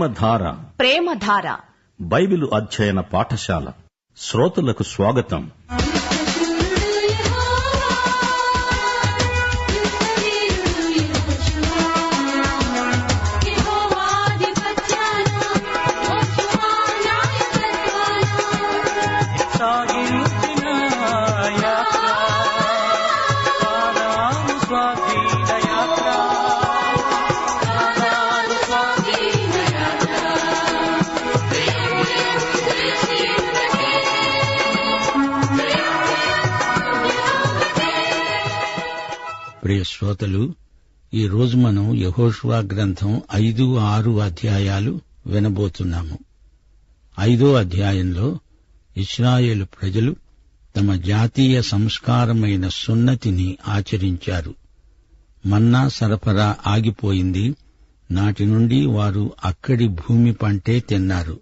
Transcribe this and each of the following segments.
ప్రేమధార. ప్రేమధార. Bible అధ్యయన పాఠశాల. శ్రోతలకు స్వాగతం. ప్రియ శ్రోతలు ఈ రోజు మనం యహోషువా గ్రంథం ఐదు ఆరు అధ్యాయాలు వినబోతున్నాము. ఐదో అధ్యాయంలో ఇస్రాయేలు ప్రజలు తమ జాతీయ సంస్కారమైన సున్నతిని ఆచరించారు. మన్నా సరఫరా ఆగిపోయింది. నాటి నుండి వారు అక్కడి భూమి పంటే తిన్నారు.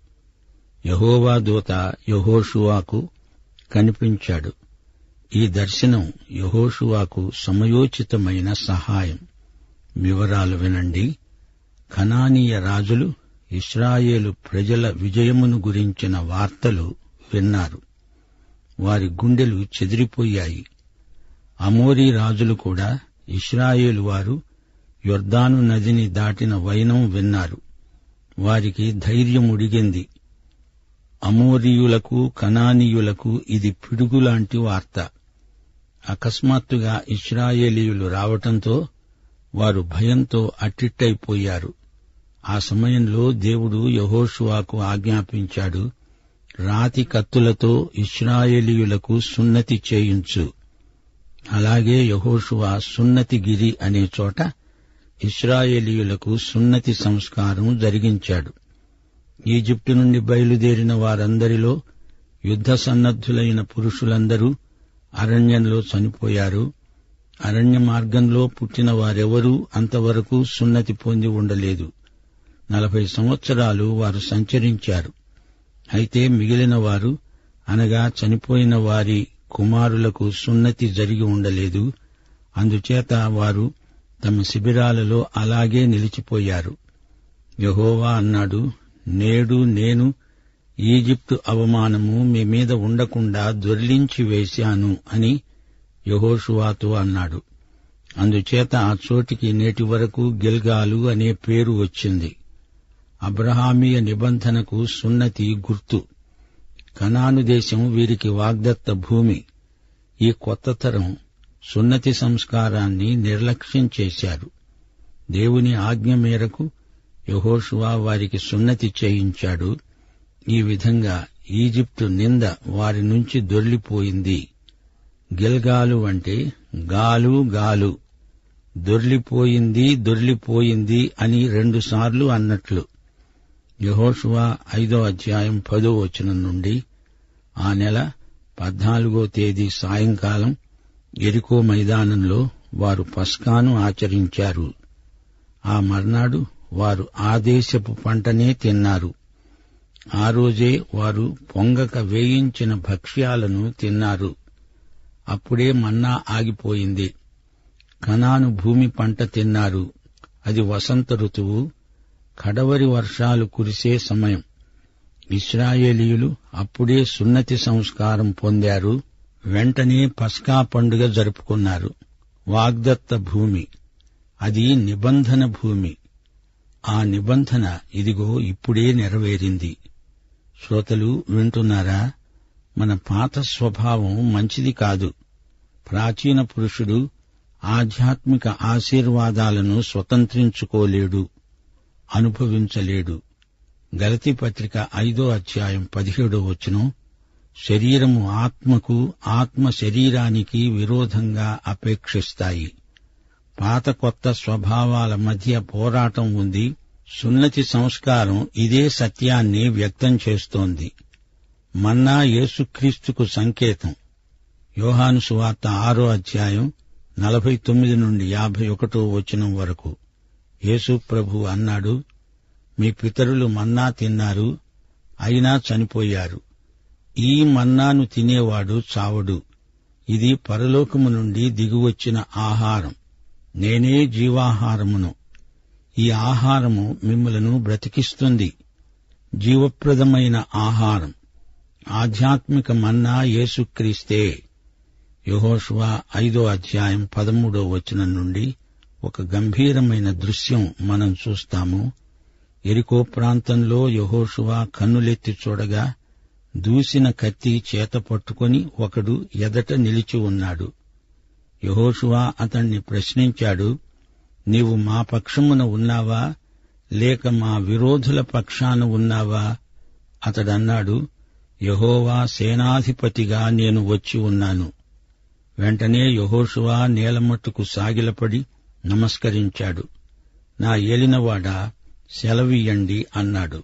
యహోవా దూత యహోషువాకు కనిపించాడు. ఈ దర్శనం యహోషువాకు సమయోచితమైన సహాయం. వివరాలు వినండి. ఖనానీయ రాజులు ఇస్రాయేలు ప్రజల విజయమును గురించిన వార్తలు విన్నారు. వారి గుండెలు చెదిరిపోయాయి. అమోరీ రాజులు కూడా ఇస్రాయేలు వారు యొర్దాను నదిని దాటిన వైనం విన్నారు. వారికి ధైర్యం ఉడిగింది. అమోరీయులకు కనానీయులకు ఇది పిడుగులాంటి వార్త. అకస్మాత్తుగా ఇస్రాయేలీయులు రావటంతో వారు భయంతో అట్టిట్టయిపోయారు. ఆ సమయంలో దేవుడు యహోషువాకు ఆజ్ఞాపించాడు రాతి కత్తులతో ఇస్రాయేలీయులకు సున్నతి చేయించు. అలాగే యహోషువా సున్నతిగిరి అనే చోట ఇస్రాయేలీయులకు సున్నతి సంస్కారం జరిగించాడు. ఈజిప్టు నుండి బయలుదేరిన వారందరిలో యుద్ధ సన్నద్ధులైన పురుషులందరూ అరణ్యంలో చనిపోయారు. అరణ్య మార్గంలో పుట్టిన వారెవరూ అంతవరకు సున్నతి పొంది ఉండలేదు. నలభై సంవత్సరాలు వారు సంచరించారు. అయితే మిగిలిన వారు అనగా చనిపోయిన వారి కుమారులకు సున్నతి జరిగి ఉండలేదు. అందుచేత వారు తమ శిబిరాలలో అలాగే నిలిచిపోయారు. యహోవా అన్నాడు నేడు నేను ఈజిప్టు అవమానము మీ మీద ఉండకుండా దొర్లించి వేశాను అని యహోషువాతో అన్నాడు. అందుచేత ఆ చోటికి నేటి వరకు గిల్గాలు అనే పేరు వచ్చింది. అబ్రహామీయ నిబంధనకు సున్నతి గుర్తు. కనాను దేశం వీరికి వాగ్దత్త భూమి. ఈ కొత్త తరం సున్నతి సంస్కారాన్ని నిర్లక్ష్యం చేశారు. దేవుని ఆజ్ఞ మేరకు యహోషువా వారికి సున్నతి చేయించాడు. ఈ విధంగా ఈజిప్టు నింద వారి నుంచి దొర్లిపోయింది. గిల్గాలు అంటే గాలు గాలు. దొర్లిపోయింది దొర్లిపోయింది అని రెండుసార్లు అన్నట్లు. యహోషువా ఐదో అధ్యాయం పదో వచనం నుండి ఆ నెల పద్నాలుగో తేదీ సాయంకాలం ఎరికో మైదానంలో వారు పస్కాను ఆచరించారు. ఆ మర్నాడు వారు ఆదేశపు పంటనే తిన్నారు. ఆ రోజే వారు పొంగక వేయించిన భక్ష్యాలను తిన్నారు. అప్పుడే మన్నా ఆగిపోయింది. కనాను భూమి పంట తిన్నారు. అది వసంత ఋతువు. కడవరి వర్షాలు కురిసే సమయం. ఇస్రాయేలీయులు అప్పుడే సున్నతి సంస్కారం పొందారు. వెంటనే పస్కా పండుగ జరుపుకున్నారు. వాగ్దత్త భూమి. అది నిబంధన భూమి. ఆ నిబంధన ఇదిగో ఇప్పుడే నెరవేరింది. శ్రోతలు వింటున్నారా? మన పాత స్వభావం మంచిది కాదు. ప్రాచీన పురుషుడు ఆధ్యాత్మిక ఆశీర్వాదాలను స్వతంత్రించుకోలేడు అనుభవించలేడు. గలతి పత్రిక ఐదో అధ్యాయం పదిహేడో వచనం శరీరము ఆత్మకు ఆత్మ శరీరానికి విరోధంగా అపేక్షిస్తాయి. పాత కొత్త స్వభావాల మధ్య పోరాటం ఉంది. సున్నతి సంస్కారం ఇదే సత్యాన్ని వ్యక్తం చేస్తోంది. మన్నా యేసుక్రీస్తుకు సంకేతం. యోహాను సువార్త ఆరో అధ్యాయం నలభై తొమ్మిది నుండి యాభై ఒకటో వచనం వరకు. యేసు ప్రభు అన్నాడు మీ పితరులు మన్నా తిన్నారు అయినా చనిపోయారు. ఈ మన్నాను తినేవాడు చావడు. ఇది పరలోకము నుండి దిగువచ్చిన ఆహారం. నేనే జీవాహారమును. ఈ ఆహారము మిమ్మలను బ్రతికిస్తుంది. జీవప్రదమైన ఆహారం. ఆధ్యాత్మిక మన్నా యేసుక్రీస్తే. యెహోషువ ఐదో అధ్యాయం పదమూడో వచనం నుండి ఒక గంభీరమైన దృశ్యం మనం చూస్తాము. ఎరికో ప్రాంతంలో యహోషువా కన్నులెత్తి చూడగా దూసిన కత్తి చేత పట్టుకొని ఒకడు ఎదట నిలిచి ఉన్నాడు. యహోషువా అతణ్ణి ప్రశ్నించాడు నీవు మా పక్షమున ఉన్నావా? లేక మా విరోధుల పక్షాన ఉన్నావా? అతడన్నాడు యహోవా సేనాధిపతిగా నేను వచ్చి ఉన్నాను. వెంటనే యహోషువా నేలమట్టుకు సాగిలపడి నమస్కరించాడు. నా ఏలినవాడా సెలవియ్యండి అన్నాడు.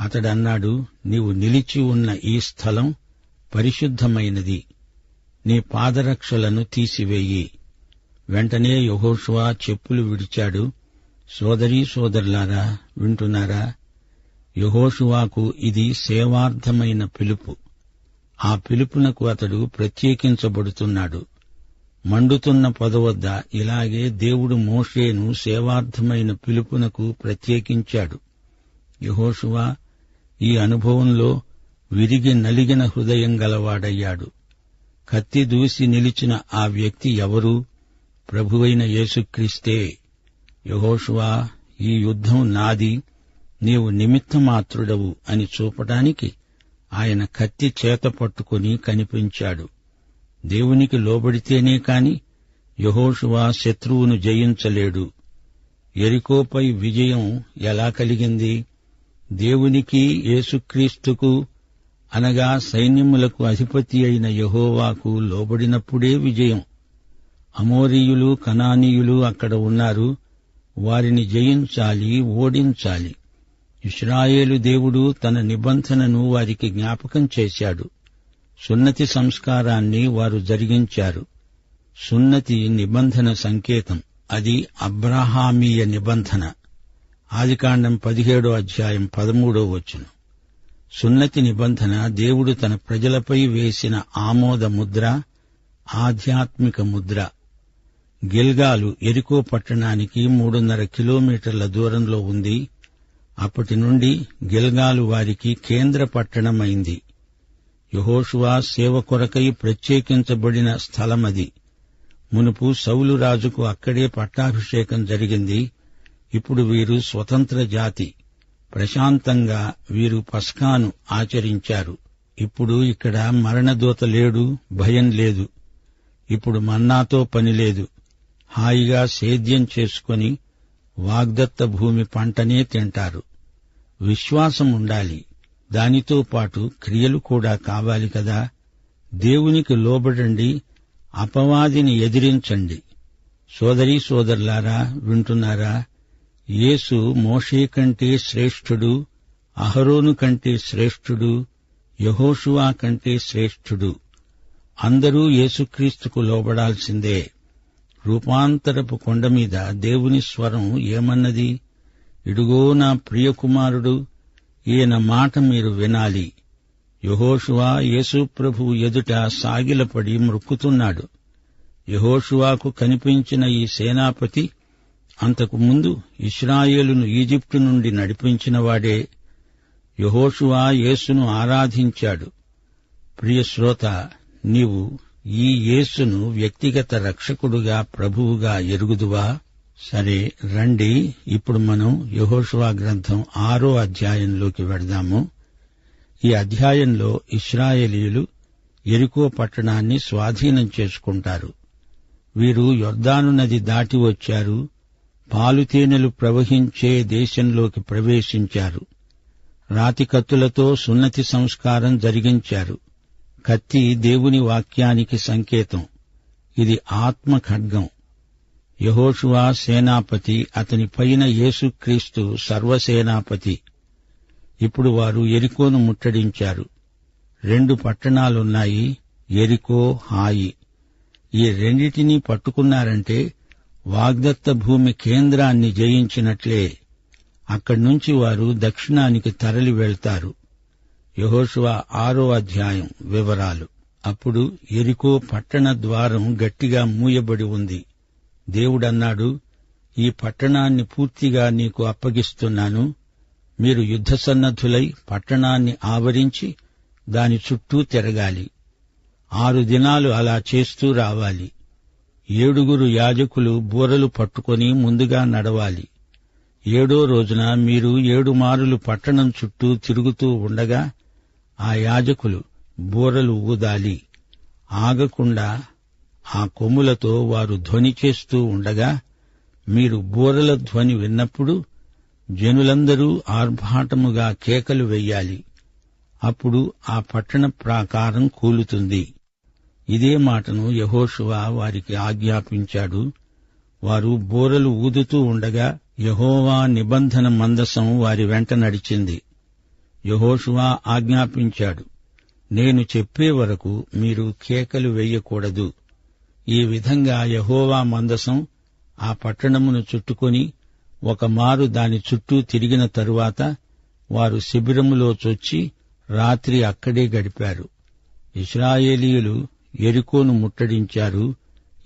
అతడన్నాడు నీవు నిలిచి ఉన్న ఈ స్థలం పరిశుద్ధమైనది. నీ పాదరక్షలను తీసివేయి. వెంటనే యహోషువా చెప్పులు విడిచాడు. సోదరీ సోదరులారా వింటున్నారా? యహోషువాకు ఇది సేవార్థమైన పిలుపు. ఆ పిలుపునకు అతడు ప్రత్యేకించబడుతున్నాడు. మండుతున్న పొదవద్ద ఇలాగే దేవుడు మోషేను సేవార్థమైన పిలుపునకు ప్రత్యేకించాడు. యహోషువా ఈ అనుభవంలో విరిగి నలిగిన హృదయం గలవాడయ్యాడు. కత్తి దూసి నిలిచిన ఆ వ్యక్తి ఎవరు? ప్రభువైన యేసుక్రీస్తే యహోషువా ఈ యుద్ధం నాది నీవు నిమిత్తమాత్రుడవు అని చూపటానికి ఆయన కత్తి చేత పట్టుకుని కనిపించాడు. దేవునికి లోబడితేనే కాని యహోషువా శత్రువును జయించలేడు. ఎరికోపై విజయం ఎలా కలిగింది? దేవునికి యేసుక్రీస్తుకు అనగా సైన్యములకు అధిపతి అయిన యహోవాకు లోబడినప్పుడే విజయం. అమోరీయులు కనానీయులు అక్కడ ఉన్నారు. వారిని జయించాలి ఓడించాలి. ఇస్రాయేలు దేవుడు తన నిబంధనను వారికి జ్ఞాపకం చేశాడు. సున్నతి సంస్కారాన్ని వారు జరిగించారు. సున్నతి నిబంధన సంకేతం. అది అబ్రహామీయ నిబంధన. ఆదికాండం పదిహేడో అధ్యాయం పదమూడో వచ్చును సున్నతి నిబంధన దేవుడు తన ప్రజలపై వేసిన ఆమోద ముద్ర ఆధ్యాత్మిక ముద్ర. గిల్గాలు ఎరికో పట్టణానికి మూడున్నర కిలోమీటర్ల దూరంలో ఉంది. అప్పటి నుండి గిల్గాలు వారికి కేంద్ర పట్టణమైంది. యహోషువా సేవ కొరకై ప్రత్యేకించబడిన స్థలమది. మునుపు సౌలు రాజుకు అక్కడే పట్టాభిషేకం జరిగింది. ఇప్పుడు వీరు స్వతంత్ర జాతి. ప్రశాంతంగా వీరు పస్కాను ఆచరించారు. ఇప్పుడు ఇక్కడ మరణదూత లేడు భయం లేదు. ఇప్పుడు మన్నాతో పని లేదు. హాయిగా సేద్యం చేసుకొని వాగ్దత్త భూమి పంటనే తింటారు. విశ్వాసం ఉండాలి. దానితో పాటు క్రియలు కూడా కావాలి కదా. దేవునికి లోబడండి అపవాదిని ఎదిరించండి. సోదరీ సోదరులారా వింటున్నారా? యేసు మోషే కంటే శ్రేష్ఠుడు అహరోను కంటే శ్రేష్ఠుడు యహోషువా కంటే శ్రేష్ఠుడు. అందరూ యేసుక్రీస్తుకు లోబడాల్సిందే. రూపాంతరపు కొండ మీద దేవుని స్వరం ఏమన్నది? ఇడుగో నా ప్రియకుమారుడు ఈయన మాట మీరు వినాలి. యహోషువా యేసుప్రభు ఎదుట సాగిలపడి మృక్కుతున్నాడు. యహోషువాకు కనిపించిన ఈ సేనాపతి అంతకు ముందు ఇస్రాయేలును ఈజిప్టు నుండి నడిపించినవాడే యహోషువా యేసును ఆరాధించాడు. ప్రియశ్రోత నీవు ఈ యేసును వ్యక్తిగత రక్షకుడుగా ప్రభువుగా ఎరుగుదువా? సరే రండి. ఇప్పుడు మనం యహోషువా గ్రంథం ఆరో అధ్యాయంలోకి వెడదాము. ఈ అధ్యాయంలో ఇస్రాయేలీయులు ఎరుకో పట్టణాన్ని స్వాధీనం చేసుకుంటారు. వీరు యొర్దాను నది దాటి వచ్చారు. పాలుతేనెలు ప్రవహించే దేశంలోకి ప్రవేశించారు. రాతి కత్తులతో సున్నతి సంస్కారం జరిగించారు. కత్తి దేవుని వాక్యానికి సంకేతం. ఇది ఆత్మ ఖడ్గం యహోషువా సేనాపతి అతని పైన యేసుక్రీస్తు సర్వసేనాపతి. ఇప్పుడు వారు ఎరికోను ముట్టడించారు. రెండు పట్టణాలున్నాయి ఎరికో హాయి. ఈ రెండిటినీ పట్టుకున్నారంటే వాగ్దత్త భూమి కేంద్రాన్ని జయించినట్లే. అక్కడి నుంచి వారు దక్షిణానికి తరలి వెళ్తారు. యహోషువ ఆరో అధ్యాయం వివరాలు. అప్పుడు ఎరికో పట్టణ ద్వారం గట్టిగా మూయబడి ఉంది. దేవుడన్నాడు ఈ పట్టణాన్ని పూర్తిగా నీకు అప్పగిస్తున్నాను. మీరు యుద్ధ సన్నద్ధులై పట్టణాన్ని ఆవరించి దాని చుట్టూ తిరగాలి. ఆరు దినాలు అలా చేస్తూ రావాలి. ఏడుగురు యాజకులు బూరలు పట్టుకొని ముందుగా నడవాలి. ఏడో రోజున మీరు ఏడు మారులు పట్టణం చుట్టూ తిరుగుతూ ఉండగా ఆ యాజకులు బూరలు ఊదాలి. ఆగకుండా ఆ కొమ్ములతో వారు ధ్వని చేస్తూ ఉండగా మీరు బూరల ధ్వని విన్నప్పుడు జనులందరూ ఆర్భాటముగా కేకలు వెయ్యాలి అప్పుడు ఆ పట్టణ ప్రాకారం కూలుతుంది. ఇదే మాటను యహోషువ వారికి ఆజ్ఞాపించాడు. వారు బోరలు ఊదుతూ ఉండగా యహోవా నిబంధన మందసం వారి వెంట నడిచింది. యహోషువా ఆజ్ఞాపించాడు. నేను చెప్పే వరకు మీరు కేకలు వెయ్యకూడదు ఈ విధంగా యహోవా మందసం ఆ పట్టణమును చుట్టుకొని ఒకమారు దాని చుట్టూ తిరిగిన తరువాత వారు శిబిరములో చొచ్చి రాత్రి అక్కడే గడిపారు. ఇస్రాయేలీయులు ఎరుకోను ముట్టడించారు.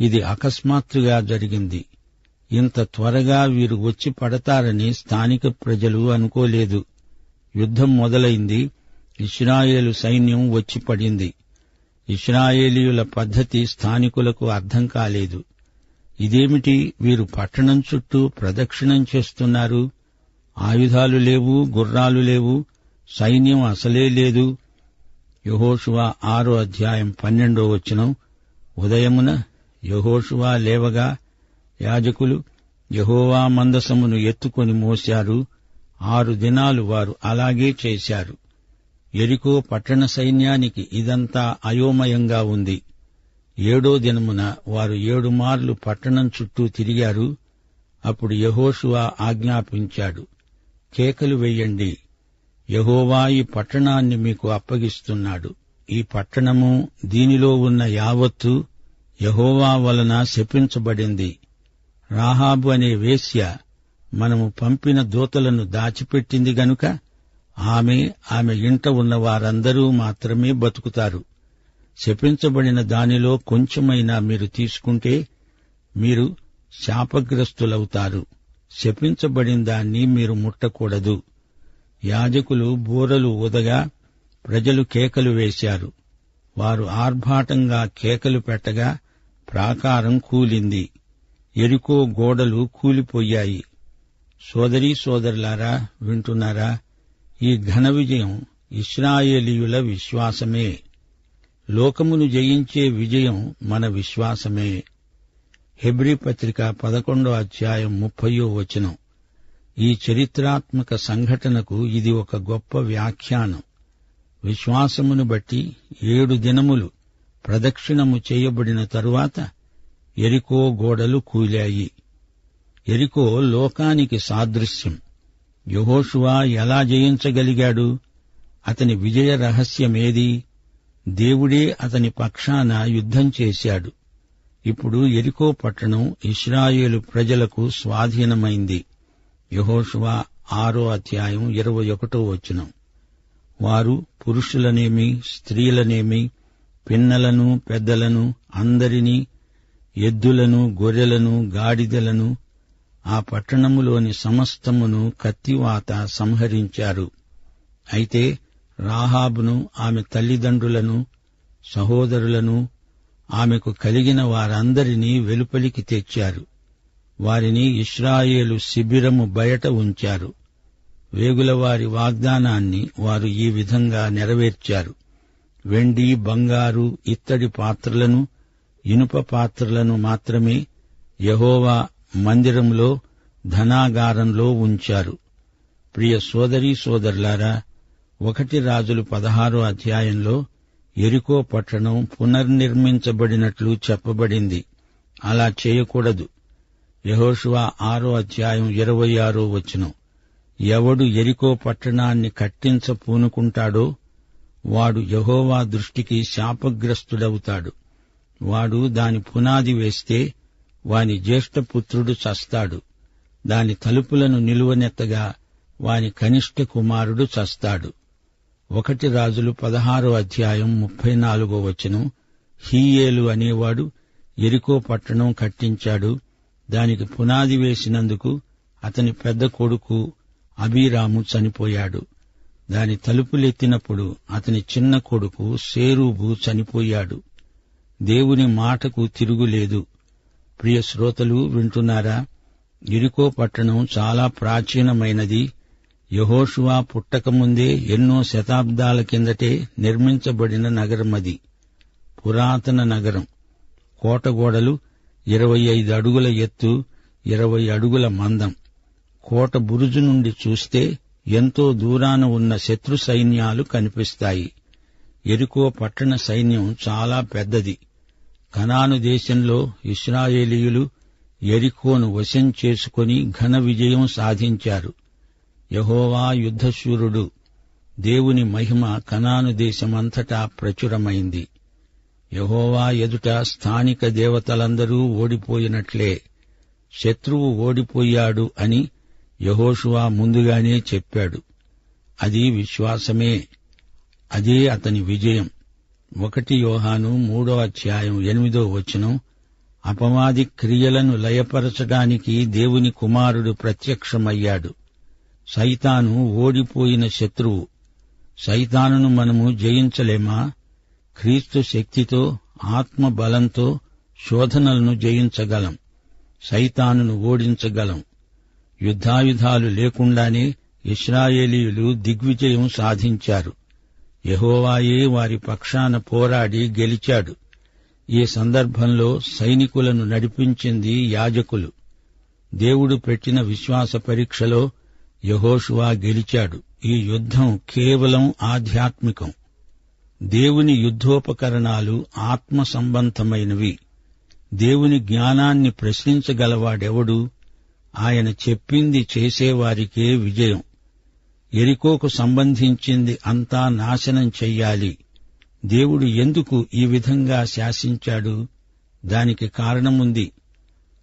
ఇది అకస్మాత్తుగా జరిగింది. ఇంత త్వరగా వీరు వచ్చి పడతారని స్థానిక ప్రజలు అనుకోలేదు. యుద్ధం మొదలైంది. ఇస్రాయేలు సైన్యం వచ్చి పడింది. ఇస్రాయేలీయుల పద్ధతి స్థానికులకు అర్థం కాలేదు. ఇదేమిటి? వీరు పట్టణం చుట్టూ ప్రదక్షిణం చేస్తున్నారు. ఆయుధాలు లేవు గుర్రాలు లేవు సైన్యం అసలే లేదు. యహోషువా ఆరో అధ్యాయం పన్నెండో వచనం. ఉదయమున యహోషువా లేవగా యాజకులు యహోవా మందసమును ఎత్తుకొని మోశారు. ఆరు దినాలు వారు అలాగే చేశారు. ఎరికో పట్టణ సైన్యానికి ఇదంతా అయోమయంగా ఉంది. ఏడో దినమున వారు ఏడు మార్లు పట్టణం చుట్టూ తిరిగారు. అప్పుడు యహోషువా ఆజ్ఞాపించాడు కేకలు వెయ్యండి యహోవా ఈ పట్టణాన్ని మీకు అప్పగిస్తున్నాడు. ఈ పట్టణము దీనిలో ఉన్న యావత్తు యహోవా వలన శపించబడింది. రాహాబు అనే వేశ్య మనము పంపిన దూతలను దాచిపెట్టింది గనుక ఆమె ఆమె ఇంట ఉన్న వారందరూ మాత్రమే బతుకుతారు. శపించబడిన దానిలో కొంచెమైనా మీరు తీసుకుంటే మీరు శాపగ్రస్తులవుతారు. శపించబడిన దాన్ని మీరు ముట్టకూడదు. యాజకులు బూరలు ఊదగా ప్రజలు కేకలు వేశారు. వారు ఆర్భాటంగా కేకలు పెట్టగా ప్రాకారం కూలింది. ఎరుకో గోడలు కూలిపోయాయి. సోదరీ సోదరులారా వింటున్నారా? ఈ ఘన విజయం ఇస్రాయేలీయుల విశ్వాసమే. లోకమును జయించే విజయం మన విశ్వాసమే. హెబ్రీ పత్రిక పదకొండో అధ్యాయం ముప్పయో వచనం. ఈ చరిత్రాత్మక సంఘటనకు ఇది ఒక గొప్ప వ్యాఖ్యానం. విశ్వాసమును బట్టి ఏడు దినములు ప్రదక్షిణము చేయబడిన తరువాత ఎరికో గోడలు కూలాయి. ఎరికో లోకానికి సాదృశ్యం. యహోషువా ఎలా జయించగలిగాడు? అతని విజయ రహస్యమేది? దేవుడే అతని పక్షాన యుద్ధం చేశాడు. ఇప్పుడు ఎరికో పట్టణం ఇస్రాయేలు ప్రజలకు స్వాధీనమైంది. యహోషువా ఆరో అధ్యాయం ఇరవై ఒకటో వచనం. వారు పురుషులనేమి స్త్రీలనేమి పిన్నలను పెద్దలను అందరినీ ఎద్దులను గొర్రెలను గాడిదలను ఆ పట్టణములోని సమస్తమును కత్తివాత సంహరించారు. అయితే రాహాబును ఆమె తల్లిదండ్రులను సహోదరులను ఆమెకు కలిగిన వారందరినీ వెలుపలికి తెచ్చారు. వారిని ఇస్రాయేలు శిబిరము బయట ఉంచారు. వేగులవారి వాగ్దానాన్ని వారు ఈ విధంగా నెరవేర్చారు. వెండి బంగారు ఇత్తడి పాత్రలను ఇనుప పాత్రలను మాత్రమే యహోవా మందిరంలో ధనాగారంలో ఉంచారు. ప్రియ సోదరీ సోదరులారా ఒకటి రాజులు పదహారో అధ్యాయంలో ఎరికో పట్టణం పునర్నిర్మించబడినట్లు చెప్పబడింది. అలా చేయకూడదు. యహోషువా ఆరో అధ్యాయం ఇరవై ఆరో వచనం. ఎవడు ఎరికో పట్టణాన్ని కట్టించ పూనుకుంటాడో వాడు యహోవా దృష్టికి శాపగ్రస్తుడవుతాడు. వాడు దాని పునాది వేస్తే వాని జ్యేష్ఠపుత్రుడు చస్తాడు. దాని తలుపులను నిలువనెత్తగా వాని కనిష్ట కుమారుడు చస్తాడు. ఒకటి రాజులు పదహారో అధ్యాయం ముప్పై నాలుగో వచనం హీయేలు అనేవాడు ఎరికో పట్టణం కట్టించాడు. దానికి పునాది వేసినందుకు అతని పెద్ద కొడుకు అబీరాము చనిపోయాడు. దాని తలుపులెత్తినప్పుడు అతని చిన్న కొడుకు సేరూబు చనిపోయాడు. దేవుని మాటకు తిరుగులేదు. ప్రియ శ్రోతలు వింటున్నారా? ఇరుకో పట్టణం చాలా ప్రాచీనమైనది. యహోషువా పుట్టకముందే ఎన్నో శతాబ్దాల కిందటే నిర్మించబడిన నగరమది పురాతన నగరం. కోటగోడలు ఇరవై ఐదు అడుగుల ఎత్తు ఇరవై అడుగుల మందం. కోట బురుజు నుండి చూస్తే ఎంతో దూరాన ఉన్న శత్రు సైన్యాలు కనిపిస్తాయి. ఎరుకో పట్టణ సైన్యం చాలా పెద్దది. కనాను దేశంలో ఇస్రాయేలీయులు ఎరికోను వశం చేసుకుని ఘన విజయం సాధించారు. యహోవా యుద్ధశూరుడు. దేవుని మహిమ కనాను దేశమంతటా ప్రచురమైంది. యహోవా ఎదుట స్థానిక దేవతలందరూ ఓడిపోయినట్లే. శత్రువు ఓడిపోయాడు అని యహోషువా ముందుగానే చెప్పాడు. అది విశ్వాసమే. అదే అతని విజయం. ఒకటి యోహాను మూడో అధ్యాయం ఎనిమిదో వచనం. అపవాది క్రియలను లయపరచడానికి దేవుని కుమారుడు ప్రత్యక్షమయ్యాడు. సైతాను ఓడిపోయిన శత్రువు. సైతానును మనము జయించలేమా? క్రీస్తు శక్తితో ఆత్మ బలంతో శోధనలను జయించగలం. సైతానును ఓడించగలం. యుద్ధాయుధాలు లేకుండానే ఇస్రాయేలీయులు దిగ్విజయం సాధించారు. యహోవాయే వారి పక్షాన పోరాడి గెలిచాడు. ఈ సందర్భంలో సైనికులను నడిపించింది యాజకులు. దేవుడు పెట్టిన విశ్వాస పరీక్షలో యహోషువా గెలిచాడు. ఈ యుద్ధం కేవలం ఆధ్యాత్మికం. దేవుని యుద్ధోపకరణాలు ఆత్మ సంబంధమైనవి దేవుని జ్ఞానాన్ని ప్రశ్నించగలవాడెవడు? ఆయన చెప్పింది చేసేవారికే విజయం. ఎరికోకు సంబంధించింది అంతా నాశనం చెయ్యాలి. దేవుడు ఎందుకు ఈ విధంగా శాసించాడు? దానికి కారణముంది.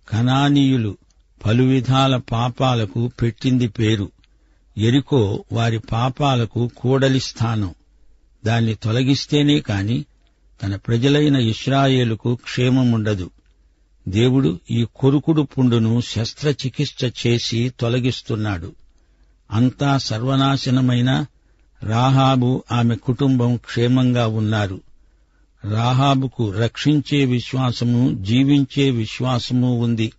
కనానీయులు పలు విధాల పాపాలకు పెట్టింది పేరు. ఎరికో వారి పాపాలకు కూడలి స్థానం. దాన్ని తొలగిస్తేనే కాని తన ప్రజలైన ఇస్రాయేలుకు క్షేమముండదు. దేవుడు ఈ కొరుకుడు పుండును శస్త్రచికిత్స చేసి తొలగిస్తున్నాడు. అంతా సర్వనాశనమైన రాహాబు ఆమె కుటుంబం క్షేమంగా ఉన్నారు. రాహాబుకు రక్షించే విశ్వాసము జీవించే విశ్వాసము ఉంది.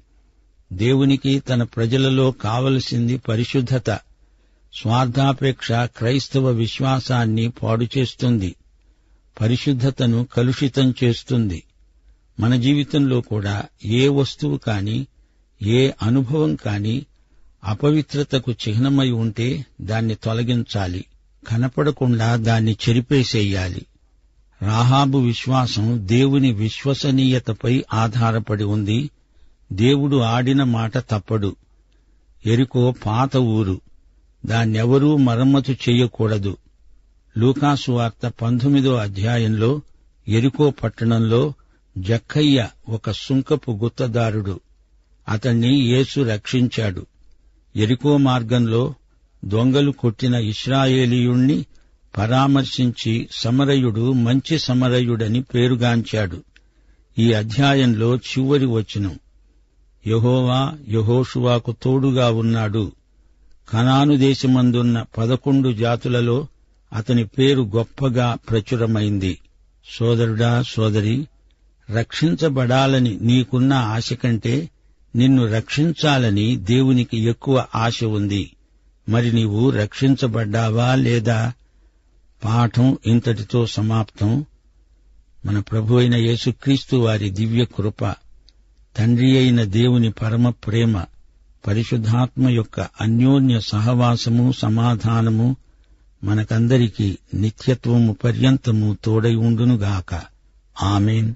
దేవునికి తన ప్రజలలో కావలసింది పరిశుద్ధత. స్వార్థాపేక్ష క్రైస్తవ విశ్వాసాన్ని పాడు చేస్తుంది. పరిశుద్ధతను కలుషితం చేస్తుంది. మన జీవితంలో కూడా ఏ వస్తువు కాని ఏ అనుభవం కాని అపవిత్రతకు చిహ్నమై ఉంటే దాన్ని తొలగించాలి. కనపడకుండా దాన్ని చెరిపేసేయాలి. రాహాబు విశ్వాసం దేవుని విశ్వసనీయతపై ఆధారపడి ఉంది. దేవుడు ఆడిన మాట తప్పడు. ఎరుకో పాత ఊరు. దాన్నెవరూ మరమ్మతు చెయ్యకూడదు లూకాసు వార్త పంతొమ్మిదో అధ్యాయంలో ఎరుకో పట్టణంలో జక్కయ్య ఒక సుంకపు గుత్తదారుడు. అతణ్ణి యేసు రక్షించాడు. ఎరికో మార్గంలో దొంగలు కొట్టిన ఇస్రాయేలీయుణ్ణి పరామర్శించి సమరయుడు మంచి సమరయుడని పేరుగాంచాడు. ఈ అధ్యాయంలో చివరి వచనం. యహోవా యహోషువాకు తోడుగా ఉన్నాడు. కనాను దేశమందున్న పదకొండు జాతులలో అతని పేరు గొప్పగా ప్రచురమైంది. సోదరుడా సోదరి రక్షించబడాలని నీకున్న ఆశ కంటే నిన్ను రక్షించాలని దేవునికి ఎక్కువ ఆశ ఉంది. మరి నీవు రక్షించబడ్డావా లేదా? పాఠం ఇంతటితో సమాప్తం. మన ప్రభు అయిన యేసుక్రీస్తు వారి దివ్య కృప తండ్రి అయిన దేవుని పరమ ప్రేమ పరిశుద్ధాత్మ యొక్క అన్యోన్య సహవాసము సమాధానము మనకందరికీ నిత్యత్వము పర్యంతము తోడై ఉండునుగాక. ఆమెన్.